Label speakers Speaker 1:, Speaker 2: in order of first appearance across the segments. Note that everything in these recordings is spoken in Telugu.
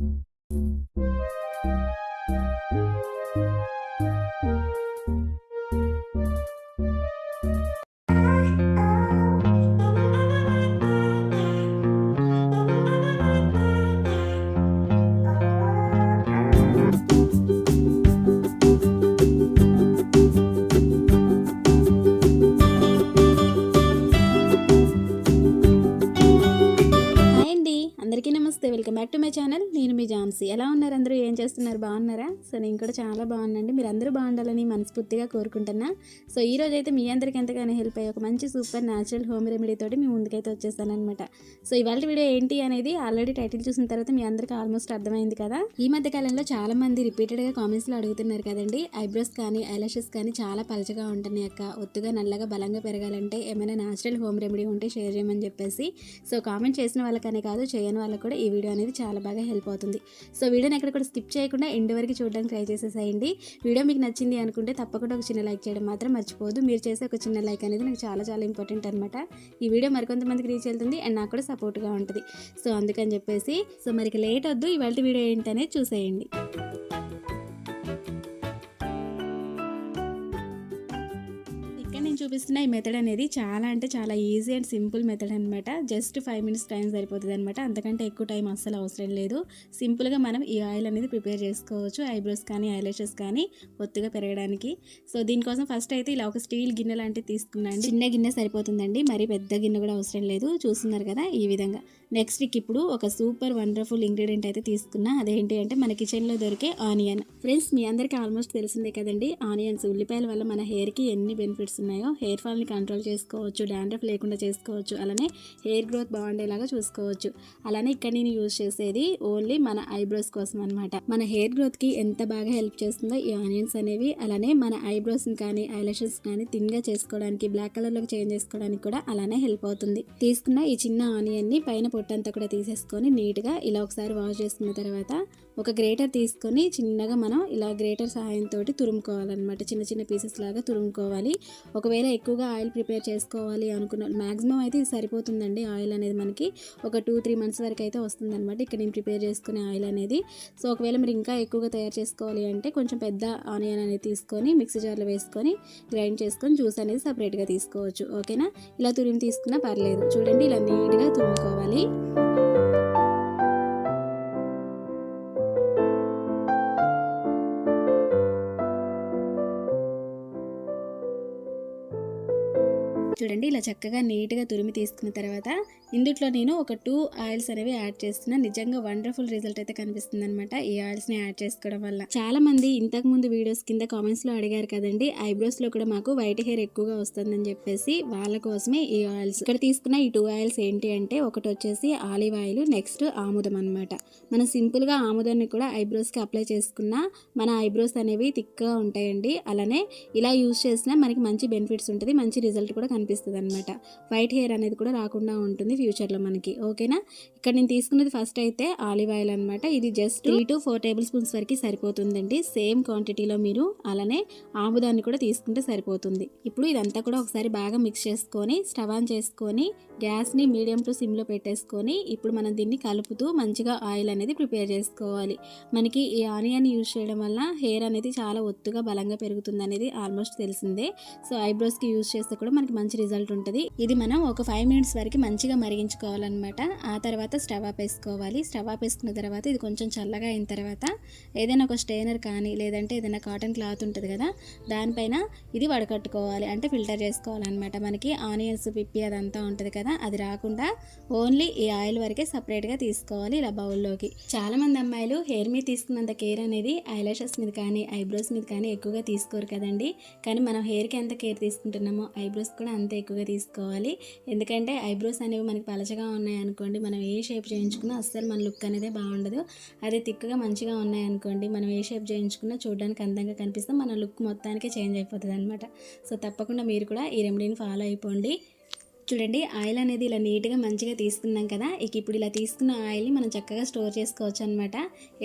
Speaker 1: Thank you. ఫ్రెండ్స్ ఎలా ఉన్నారు అందరూ ఏం చేస్తున్నారు బాగున్నారా సో నేను కూడా చాలా బాగున్నాండి మీరు అందరూ బాగుండాలని మనస్ఫూర్తిగా కోరుకుంటున్నా సో ఈ రోజు అయితే మీ అందరికి ఎంతగానో హెల్ప్ అయ్యే ఒక మంచి సూపర్ న్యాచురల్ హోమ్ రెమెడీ తోటి మీ ముందుకైతే వచ్చేస్తాను అనమాట సో ఇవాళ వీడియో ఏంటి అనేది ఆల్రెడీ టైటిల్ చూసిన తర్వాత మీ అందరికీ ఆల్మోస్ట్ అర్థమైంది కదా ఈ మధ్య కాలంలో చాలా మంది రిపీటెడ్గా కామెంట్స్లో అడుగుతున్నారు కదండి ఐబ్రోస్ కానీ ఐలాషెస్ కానీ చాలా పలచగా ఉంటున్నాయి అక్క ఒత్తుగా నల్లగా బలంగా పెరగాలంటే ఏమైనా న్యాచురల్ హోమ్ రెమెడీ ఉంటే షేర్ చేయమని చెప్పేసి సో కామెంట్ చేసిన వాళ్ళకనే కాదు చేయని వాళ్ళకు కూడా ఈ వీడియో అనేది చాలా బాగా హెల్ప్ అవుతుంది సో వీడియోని ఎక్కడ స్కిప్ చేయకుండా ఎండ్ వరకు చూడడానికి ట్రై చేసేసేయండి వీడియో మీకు నచ్చింది అనుకుంటే తప్పకుండా ఒక చిన్న లైక్ చేయడం మాత్రం మర్చిపోదు మీరు చేసే ఒక చిన్న లైక్ అనేది నాకు చాలా చాలా ఇంపార్టెంట్ అనమాట ఈ వీడియో మరికొంతమందికి రీచ్ వెళ్తుంది అండ్ నాకు కూడా సపోర్ట్గా ఉంటుంది సో అందుకని చెప్పేసి సో మరి లేట్ వద్దు ఇవాళ వీడియో ఏంటనేది చూసేయండి చూపిస్తున్న ఈ మెథడ్ అనేది చాలా అంటే చాలా ఈజీ అండ్ సింపుల్ మెథడ్ అనమాట జస్ట్ ఫైవ్ మినిట్స్ టైం సరిపోతుంది అనమాట అంతకంటే ఎక్కువ టైం అస్సలు అవసరం లేదు సింపుల్గా మనం ఈ ఆయిల్ అనేది ప్రిపేర్ చేసుకోవచ్చు ఐబ్రోస్ కానీ ఐలాషెస్ కానీ ఒత్తుగా పెరగడానికి సో దీనికోసం ఫస్ట్ అయితే ఇలా ఒక స్టీల్ గిన్నె లాంటివి తీసుకున్నాను చిన్న గిన్నె సరిపోతుందండి మరి పెద్ద గిన్నె కూడా అవసరం లేదు చూస్తున్నారు కదా ఈ విధంగా నెక్స్ట్ ఇప్పుడు ఒక సూపర్ వండర్ఫుల్ ఇంగ్రీడియంట్ అయితే తీసుకున్నా అదేంటి అంటే మన కిచెన్లో దొరికే ఆనియన్ ఫ్రెండ్స్ మీ అందరికీ ఆల్మోస్ట్ తెలిసిందే కదండి ఆనియన్స్ ఉల్లిపాయల వల్ల మన హెయిర్కి ఎన్ని బెనిఫిట్స్ ఉన్నాయో హెయిర్ ఫాల్ని కంట్రోల్ చేసుకోవచ్చు డాండ్రఫ్ లేకుండా చేసుకోవచ్చు అలానే హెయిర్ గ్రోత్ బాగుండేలాగా చూసుకోవచ్చు అలానే ఇక్కడ నేను యూజ్ చేసేది ఓన్లీ మన ఐబ్రోస్ కోసం అనమాట మన హెయిర్ గ్రోత్కి ఎంత బాగా హెల్ప్ చేస్తుందో ఈ ఆనియన్స్ అనేవి అలానే మన ఐబ్రోస్ని కానీ ఐలాషెస్ కానీ థిన్గా చేసుకోవడానికి బ్లాక్ కలర్లోకి చేంజ్ చేసుకోవడానికి కూడా అలానే హెల్ప్ అవుతుంది తీసుకున్న ఈ చిన్న ఆనియన్ని పైన పొట్టంతా కూడా తీసేసుకొని నీట్గా ఇలా ఒకసారి వాష్ చేసుకున్న తర్వాత ఒక గ్రేటర్ తీసుకొని చిన్నగా మనం ఇలా గ్రేటర్ సహాయంతో తురుముకోవాలన్నమాట చిన్న చిన్న పీసెస్ లాగా తురుముకోవాలి ఒకవేళ ఎక్కువగా ఆయిల్ ప్రిపేర్ చేసుకోవాలి అనుకున్న మ్యాక్సిమం అయితే ఇది సరిపోతుందండి ఆయిల్ అనేది మనకి ఒక టూ త్రీ మంత్స్ వరకు అయితే వస్తుందన్నమాట ఇక్కడ నేను ప్రిపేర్ చేసుకునే ఆయిల్ అనేది సో ఒకవేళ మీరు ఇంకా ఎక్కువగా తయారు చేసుకోవాలి అంటే కొంచెం పెద్ద ఆనియన్ అనేది తీసుకొని మిక్సీ జార్లో వేసుకొని గ్రైండ్ చేసుకొని జ్యూస్ అనేది సపరేట్గా తీసుకోవచ్చు ఓకేనా ఇలా తురిమి తీసుకున్నా పర్లేదు చూడండి ఇలా నీట్గా తురుముకోవాలి చూడండి ఇలా చక్కగా నీట్గా తురిమి తీసుకున్న తర్వాత ఇందుట్లో నేను ఒక టూ ఆయిల్స్ అనేవి యాడ్ చేస్తున్నా నిజంగా వండర్ఫుల్ రిజల్ట్ అయితే కనిపిస్తుంది అనమాట ఈ ఆయిల్స్ ని యాడ్ చేసుకోవడం వల్ల చాలా మంది ఇంతకు ముందు వీడియోస్ కింద కామెంట్స్ లో అడిగారు కదండి ఐబ్రోస్ లో కూడా మాకు వైట్ హెయిర్ ఎక్కువగా వస్తుందని చెప్పేసి వాళ్ళ కోసమే ఈ ఆయిల్స్ ఇక్కడ తీసుకున్న ఈ టూ ఆయిల్స్ ఏంటి అంటే ఒకటి వచ్చేసి ఆలివ్ ఆయిల్ నెక్స్ట్ ఆముదం అనమాట మనం సింపుల్ గా ఆముదాన్ని కూడా ఐబ్రోస్ కి అప్లై చేసుకున్న మన ఐబ్రోస్ అనేవి థిక్గా ఉంటాయండి అలానే ఇలా యూజ్ చేసినా మనకి మంచి బెనిఫిట్స్ ఉంటుంది మంచి రిజల్ట్ కూడా కనిపిస్తుంది అనమాట వైట్ హెయిర్ అనేది కూడా రాకుండా ఉంటుంది ఫ్యూచర్లో మనకి ఓకేనా ఇక్కడ నేను తీసుకున్నది ఫస్ట్ అయితే ఆలివ్ ఆయిల్ అనమాట ఇది just three to four tablespoons వరకు సరిపోతుందండి సేమ్ క్వాంటిటీలో మీరు అలానే ఆముదాన్ని కూడా తీసుకుంటే సరిపోతుంది ఇప్పుడు ఇదంతా కూడా ఒకసారి బాగా మిక్స్ చేసుకొని స్టవ్ ఆన్ చేసుకొని గ్యాస్ని మీడియం టు సిమ్లో పెట్టేసుకొని ఇప్పుడు మనం దీన్ని కలుపుతూ మంచిగా ఆయిల్ అనేది ప్రిపేర్ చేసుకోవాలి మనకి ఈ ఆనియన్ యూజ్ చేయడం వల్ల హెయిర్ అనేది చాలా ఒత్తుగా బలంగా పెరుగుతుంది అనేది ఆల్మోస్ట్ తెలిసిందే సో ఐబ్రోస్కి యూజ్ చేస్తే కూడా మనకి మంచి రిజల్ట్ ఉంటుంది ఇది మనం ఒక ఫైవ్ మినిట్స్ వరకు మంచిగా కరిగించుకోవాలన్నమాట ఆ తర్వాత స్టవ్ వేసుకోవాలి స్టవ్ వేసుకున్న తర్వాత ఇది కొంచెం చల్లగా అయిన తర్వాత ఏదైనా ఒక స్టెయినర్ కానీ లేదంటే ఏదైనా కాటన్ క్లాత్ ఉంటుంది కదా దానిపైన ఇది వడకట్టుకోవాలి అంటే ఫిల్టర్ చేసుకోవాలన్నమాట మనకి ఆనియన్స్ పిప్పి అదంతా ఉంటుంది కదా అది రాకుండా ఓన్లీ ఈ ఆయిల్ వరకే సపరేట్గా తీసుకోవాలి ఇలా బౌల్లోకి చాలామంది అమ్మాయిలు హెయిర్ మీద తీసుకున్నంత కేర్ అనేది ఐలాషెస్ మీద కానీ ఐబ్రోస్ మీద కానీ ఎక్కువగా తీసుకోరు కదండి కానీ మనం హెయిర్కి ఎంత కేర్ తీసుకుంటున్నామో ఐబ్రోస్ కూడా అంత ఎక్కువగా తీసుకోవాలి ఎందుకంటే ఐబ్రోస్ అనేవి మనకి మనకి పలచగా ఉన్నాయనుకోండి మనం ఏ షేప్ చేయించుకున్నా అస్సలు మన లుక్ అనేది బాగుండదు అదే తిక్కగా మంచిగా ఉన్నాయనుకోండి మనం ఏ షేప్ చేయించుకున్నా చూడడానికి అందంగా కనిపిస్తాం మన లుక్ మొత్తానికే చేంజ్ అయిపోతుంది అనమాట సో తప్పకుండా మీరు కూడా ఈ రెమెడీని ఫాలో అయిపోండి చూడండి ఆయిల్ అనేది ఇలా నీట్గా మంచిగా తీసుకున్నాం కదా ఇక ఇప్పుడు ఇలా తీసుకున్న ఆయిల్ని మనం చక్కగా స్టోర్ చేసుకోవచ్చు అనమాట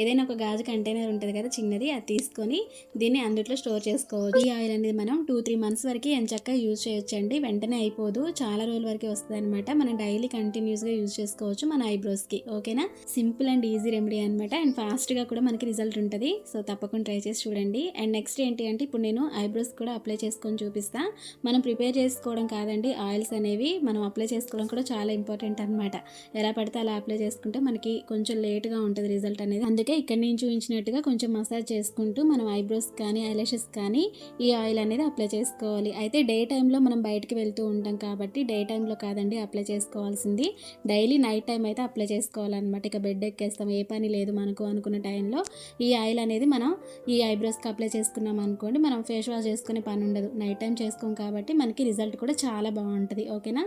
Speaker 1: ఏదైనా ఒక గాజు కంటైనర్ ఉంటుంది కదా చిన్నది అది తీసుకొని దీన్ని అందుట్లో స్టోర్ చేసుకోవచ్చు ఈ ఆయిల్ అనేది మనం టూ త్రీ మంత్స్ వరకు ఎంత చక్కగా యూజ్ చేయొచ్చండి వెంటనే అయిపోదు చాలా రోజుల వరకు వస్తుంది అనమాట మనం డైలీ కంటిన్యూస్గా యూజ్ చేసుకోవచ్చు మన ఐబ్రోస్కి ఓకేనా సింపుల్ అండ్ ఈజీ రెమెడీ అనమాట అండ్ ఫాస్ట్గా కూడా మనకి రిజల్ట్ ఉంటుంది సో తప్పకుండా ట్రై చేసి చూడండి అండ్ నెక్స్ట్ ఏంటి అంటే ఇప్పుడు నేను ఐబ్రోస్ కూడా అప్లై చేసుకొని చూపిస్తా మనం ప్రిపేర్ చేసుకోవడం కాదండి ఆయిల్స్ అనేవి మనం అప్లై చేసుకోవడం కూడా చాలా ఇంపార్టెంట్ అనమాట ఎలా పడితే అలా అప్లై చేసుకుంటే మనకి కొంచెం లేట్గా ఉంటుంది రిజల్ట్ అనేది అందుకే ఇక్కడ నుంచి చూపించినట్టుగా కొంచెం మసాజ్ చేసుకుంటూ మనం ఐబ్రోస్ కానీ ఐలాషెస్ కానీ ఈ ఆయిల్ అనేది అప్లై చేసుకోవాలి అయితే డే టైంలో మనం బయటికి వెళ్తూ ఉంటాం కాబట్టి డే టైంలో కాదండి అప్లై చేసుకోవాల్సింది డైలీ నైట్ టైం అయితే అప్లై చేసుకోవాలన్నమాట ఇక బెడ్ ఎక్కేస్తాం ఏ పని లేదు మనకు అనుకున్న టైంలో ఈ ఆయిల్ అనేది మనం ఈ ఐబ్రోస్కి అప్లై చేసుకున్నాం అనుకోండి మనం ఫేస్ వాష్ చేసుకునే పని ఉండదు నైట్ టైం చేసుకోం కాబట్టి మనకి రిజల్ట్ కూడా చాలా బాగుంటుంది ఓకేనా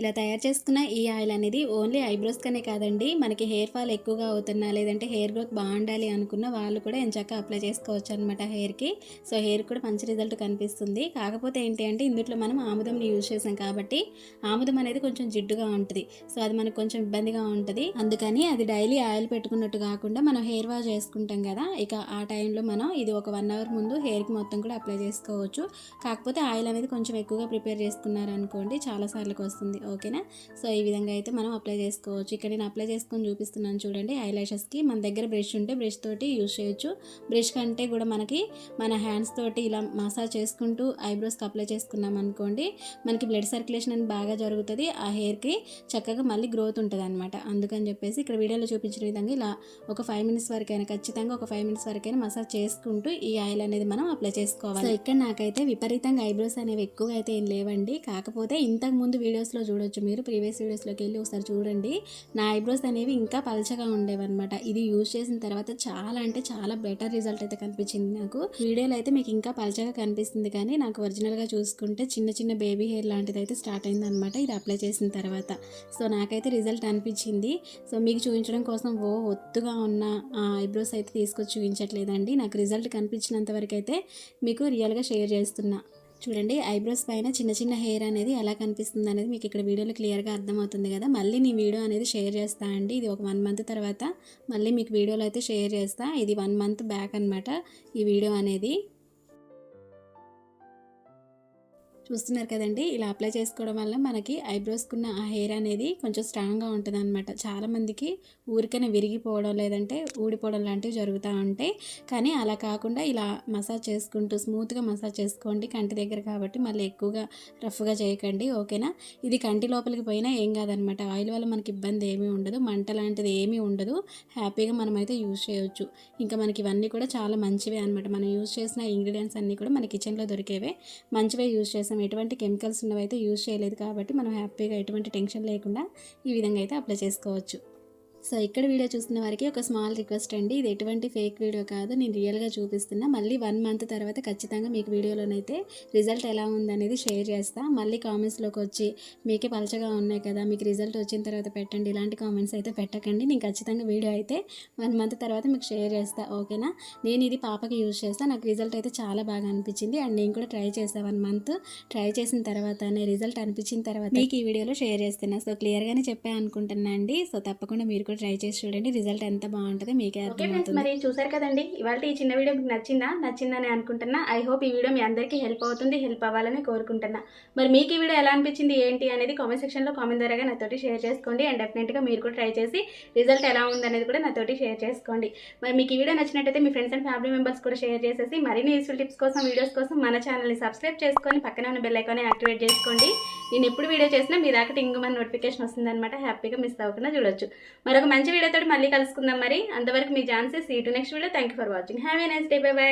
Speaker 1: ఇలా తయారు చేసుకున్న ఈ ఆయిల్ అనేది ఓన్లీ ఐబ్రోస్కనే కాదండి మనకి హెయిర్ ఫాల్ ఎక్కువగా అవుతున్నా లేదంటే హెయిర్ గ్రోత్ బాగుండాలి అనుకున్న వాళ్ళు కూడా ఎంచక్క అప్లై చేసుకోవచ్చు అనమాట హెయిర్కి సో హెయిర్ కూడా మంచి రిజల్ట్ కనిపిస్తుంది కాకపోతే ఏంటి అంటే ఇందులో మనం ఆముదంని యూజ్ చేసాం కాబట్టి ఆముదం అనేది కొంచెం జిడ్డుగా ఉంటుంది సో అది మనకు కొంచెం ఇబ్బందిగా ఉంటుంది అందుకని అది డైలీ ఆయిల్ పెట్టుకున్నట్టు కాకుండా మనం హెయిర్ వాష్ చేసుకుంటాం కదా ఇక ఆ టైంలో మనం ఇది ఒక వన్ అవర్ ముందు హెయిర్కి మొత్తం కూడా అప్లై చేసుకోవచ్చు కాకపోతే ఆయిల్ అనేది కొంచెం ఎక్కువగా ప్రిపేర్ చేసుకున్నారనుకోండి చాలాసార్లకు వస్తుంది ఓకేనా సో ఈ విధంగా అయితే మనం అప్లై చేసుకోవచ్చు ఇక్కడ నేను అప్లై చేసుకొని చూపిస్తున్నాను చూడండి ఐ లాషెస్కి మన దగ్గర బ్రష్ ఉంటే బ్రష్ తోటి యూజ్ చేయొచ్చు బ్రష్ కంటే కూడా మనకి మన హ్యాండ్స్ తోటి ఇలా మసాజ్ చేసుకుంటూ ఐబ్రోస్కి అప్లై చేసుకున్నాం అనుకోండి మనకి బ్లడ్ సర్క్యులేషన్ అని బాగా జరుగుతుంది ఆ హెయిర్కి చక్కగా మళ్ళీ గ్రోత్ ఉంటుంది అనమాట అందుకని చెప్పేసి ఇక్కడ వీడియోలో చూపించిన విధంగా ఇలా ఒక ఫైవ్ మినిట్స్ వరకైనా ఖచ్చితంగా ఒక ఫైవ్ మినిట్స్ వరకైనా మసాజ్ చేసుకుంటూ ఈ ఆయిల్ అనేది మనం అప్లై చేసుకోవాలి ఇక్కడ నాకైతే విపరీతంగా ఐబ్రోస్ అనేవి ఎక్కువగా అయితే ఏం లేవండి కాకపోతే ఇంతకు ముందు వీడియోస్లో చూడ చూడొచ్చు మీరు ప్రీవియస్ వీడియోస్లోకి వెళ్ళి ఒకసారి చూడండి నా ఐబ్రోస్ అనేవి ఇంకా పలచగా ఉండేవన్నమాట ఇది యూజ్ చేసిన తర్వాత చాలా అంటే చాలా బెటర్ రిజల్ట్ అయితే కనిపించింది నాకు వీడియోలో అయితే మీకు ఇంకా పలచగా కనిపిస్తుంది కానీ నాకు ఒరిజినల్గా చూసుకుంటే చిన్న చిన్న బేబీ హెయిర్ లాంటిది అయితే స్టార్ట్ అయిందనమాట ఇది అప్లై చేసిన తర్వాత సో నాకైతే రిజల్ట్ అనిపించింది సో మీకు చూపించడం కోసం ఓ ఒత్తుగా ఉన్న ఐబ్రోస్ అయితే తీసుకొచ్చి చూపించట్లేదండి నాకు రిజల్ట్ కనిపించినంత వరకు అయితే మీకు రియల్గా షేర్ చేస్తున్నా చూడండి ఐబ్రోస్ పైన చిన్న చిన్న హెయిర్ అనేది ఎలా కనిపిస్తుంది అనేది మీకు ఇక్కడ వీడియోలో క్లియర్గా అర్థమవుతుంది కదా మళ్ళీ నేను వీడియో అనేది షేర్ చేస్తా అండి ఇది ఒక వన్ మంత్ తర్వాత మళ్ళీ మీకు వీడియోలో అయితే షేర్ చేస్తా ఇది వన్ మంత్ బ్యాక్ అనమాట ఈ వీడియో అనేది చూస్తున్నారు కదండి ఇలా అప్లై చేసుకోవడం వల్ల మనకి ఐబ్రోస్కున్న ఆ హెయిర్ అనేది కొంచెం స్ట్రాంగ్గా ఉంటుంది అనమాట చాలామందికి ఊరికైనా విరిగిపోవడం లేదంటే ఊడిపోవడం లాంటివి జరుగుతూ ఉంటాయి కానీ అలా కాకుండా ఇలా మసాజ్ చేసుకుంటూ స్మూత్గా మసాజ్ చేసుకోండి కంటి దగ్గర కాబట్టి మళ్ళీ ఎక్కువగా రఫ్గా చేయకండి ఓకేనా ఇది కంటి లోపలికి పోయినా ఏం కాదనమాట ఆయిల్ వల్ల మనకి ఇబ్బంది ఏమీ ఉండదు మంట లాంటిది ఏమీ ఉండదు హ్యాపీగా మనమైతే యూజ్ చేయవచ్చు ఇంకా మనకి ఇవన్నీ కూడా చాలా మంచివే అనమాట మనం యూజ్ చేసిన ఇంగ్రీడియంట్స్ అన్నీ కూడా మన కిచెన్లో దొరికేవే మంచివే యూజ్ చేసాం ఎటువంటి కెమికల్స్ ఉన్నవైతే యూజ్ చేయలేదు కాబట్టి మనం హ్యాపీగా ఎటువంటి టెన్షన్ లేకుండా ఈ విధంగా అయితే అప్లై చేసుకోవచ్చు సో ఇక్కడ వీడియో చూస్తున్న వారికి ఒక స్మాల్ రిక్వెస్ట్ అండి ఇది ఎటువంటి ఫేక్ వీడియో కాదు నేను రియల్గా చూపిస్తున్నా మళ్ళీ వన్ మంత్ తర్వాత ఖచ్చితంగా మీకు వీడియోలోనైతే రిజల్ట్ ఎలా ఉందనేది షేర్ చేస్తా మళ్ళీ కామెంట్స్లోకి వచ్చి మీకే పలచగా ఉన్నాయి కదా మీకు రిజల్ట్ వచ్చిన తర్వాత పెట్టండి ఇలాంటి కామెంట్స్ అయితే పెట్టకండి నేను ఖచ్చితంగా వీడియో అయితే వన్ మంత్ తర్వాత మీకు షేర్ చేస్తా ఓకేనా నేను ఇది పాపకి యూజ్ చేస్తా నాకు రిజల్ట్ అయితే చాలా బాగా అనిపించింది అండ్ నేను కూడా ట్రై చేస్తా వన్ మంత్ ట్రై చేసిన తర్వాత రిజల్ట్ అనిపించిన తర్వాత మీకు ఈ వీడియోలో షేర్ చేస్తున్నా సో క్లియర్గానే చెప్పాను అనుకుంటున్నా అండి సో తప్పకుండా మీరు కూడా ట్రై చేసి చూడండి రిజల్ట్ ఎంత బాగుంటుందో మీకే మరి చూసారు కదండి ఇవాళ ఈ చిన్న వీడియో మీకు నచ్చిందా నచ్చిందని అనుకుంటున్నా ఐ హోప్ ఈ వీడియో మీ అందరికీ హెల్ప్ అవుతుంది హెల్ప్ అవ్వాలని కోరుకుంటున్నా మరి మీకు ఈ వీడియో ఎలా అనిపించింది ఏంటి అనేది కామెంట్ సెక్షన్లో కామెంట్ ద్వారా నాతోటి షేర్ చేసుకోండి అండ్ డెఫినెట్గా మీరు కూడా ట్రై చేసి రిజల్ట్ ఎలా ఉందనేది కూడా నాతోటి షేర్ చేసుకోండి మరి మీకు ఈ వీడియో నచ్చినట్టయితే మీ ఫ్రెండ్స్ అండ్ ఫ్యామిలీ మెంబర్స్ కూడా షేర్ చేసేసి మరిన్ని యూస్ఫుల్ టిప్స్ కోసం వీడియోస్ కోసం మన ఛానల్ని సబ్స్క్రైబ్ చేసుకొని పక్కన ఉన్న బెల్ ఐకాన్ని యాక్టివేట్ చేసుకోండి నేను ఎప్పుడు వీడియో చేసినా మీ దాకా టింగు మన నోటిఫికేషన్ వస్తుందన్నమాట హ్యాపీగా మిస్ అవ్వకుండా చూడొచ్చు మరి మరొక మంచి వీడియోతో మళ్ళీ కలుసుకుందాం మరి అంతవరకు మీ ఛాన్సెస్ ఈ to next video thank you for watching have a day bye by